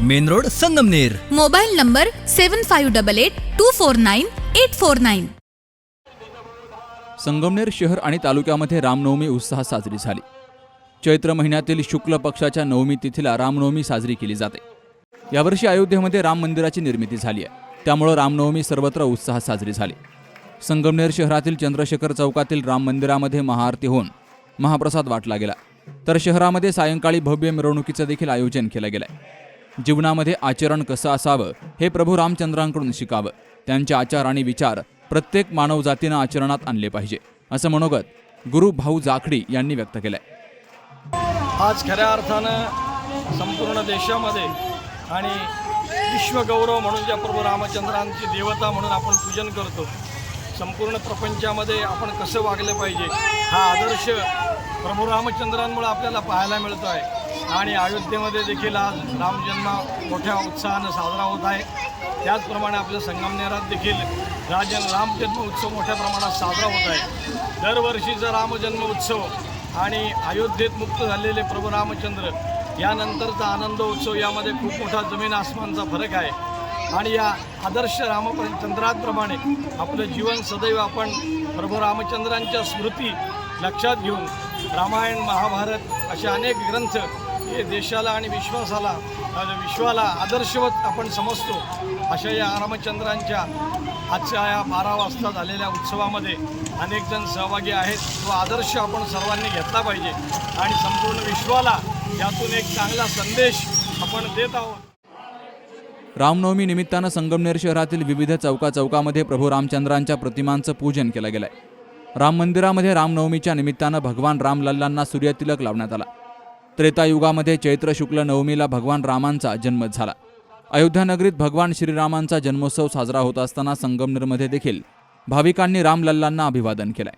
Main road Sangamner. Mobile number seven five double eight two four nine eight four nine Sangamner शहर आणि तालुक्यामध्ये रामनवमी उत्साहात साजरी झाली. चैत्र महिन्यातील शुक्ल पक्षाच्या नवमी तिथीला रामनवमी साजरी केली जाते. यावर्षी अयोध्येमध्ये राम मंदिराची निर्मिती झाली आहे. त्यामुळं रामनवमी सर्वत्र उत्साहात साजरी झाली. संगमनेर शहरातील चंद्रशेखर चौकातील राम मंदिरामध्ये महाआरती होऊन महाप्रसाद वाटला गेला. तर शहरामध्ये सायंकाळी भव्य मिरवणुकीचं देखील आयोजन केलं गेलंय. जीवनामध्ये आचरण कसं असावं हे प्रभू रामचंद्रांकडून शिकावं. त्यांचे आचार आणि विचार प्रत्येक मानवजातीनं आचरणात आणले पाहिजे असं मनोगत गुरु भाऊ जाखडी यांनी व्यक्त केलंय. आज खऱ्या अर्थानं संपूर्ण देशामध्ये आणि विश्वगौरव म्हणून ज्या प्रभू रामचंद्रांची देवता म्हणून आपण पूजन करतो संपूर्ण प्रपंचामध्ये आपण कसं वागलं पाहिजे हा आदर्श प्रभू रामचंद्रांमुळे आपल्याला पाहायला मिळतो आहे आणि अयोध्येमध्ये देखील आज रामजन्म मोठ्या उत्साहानं साजरा होत आहे. त्याचप्रमाणे आपल्या संगमनेरात देखील राजन रामजन्म उत्सव मोठ्या प्रमाणात साजरा होत आहे. दरवर्षीचा रामजन्म उत्सव आणि अयोध्येत मुक्त झालेले प्रभू रामचंद्र यानंतरचा आनंद उत्सव यामध्ये खूप मोठा जमीन आसमानचा फरक आहे. आणि या आदर्श रामचंद्रांप्रमाणे आपलं जीवन सदैव आपण प्रभू रामचंद्रांच्या स्मृती लक्षात घेऊन रामायण महाभारत असे अनेक ग्रंथ हे देशाला आणि विश्वासाला म्हणजे विश्वाला आदर्शवत आपण समजतो. अशा या रामचंद्रांच्या आजच्या या बारा वाजता झालेल्या उत्सवामध्ये अनेक जण सहभागी आहेत. तो आदर्श आपण सर्वांनी घेतला पाहिजे. आणि संपूर्ण विश्वाला यातून एक चांगला संदेश आपण देत आहोत. रामनवमी निमित्तानं संगमनेर शहरातील विविध चौका चौकामध्ये प्रभू रामचंद्रांच्या प्रतिमांचं पूजन केलं गेलंय. राम मंदिरामध्ये रामनवमीच्या निमित्तानं भगवान रामलल्लांना सूर्यतिलक लावण्यात आला. त्रेतायुगामध्ये चैत्र शुक्ल नवमीला भगवान रामांचा जन्म झाला. अयोध्यानगरीत भगवान श्रीरामांचा जन्मोत्सव साजरा होत असताना संगमनेरमध्ये देखील भाविकांनी रामलल्लांना अभिवादन केलंय.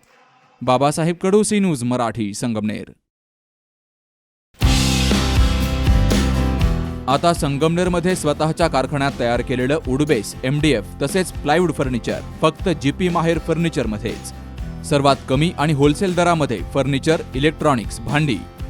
Babasaheb Kadu C news Marathi Sangamner. आता संगमनेरमध्ये स्वतःच्या कारखान्यात तयार केलेलं उडबेस एम डी एफ तसेच प्लायवूड फर्निचर फक्त जी पी माहेर फर्निचरमध्येच. सर्वात कमी आणि होलसेल दरामध्ये फर्निचर इलेक्ट्रॉनिक्स भांडी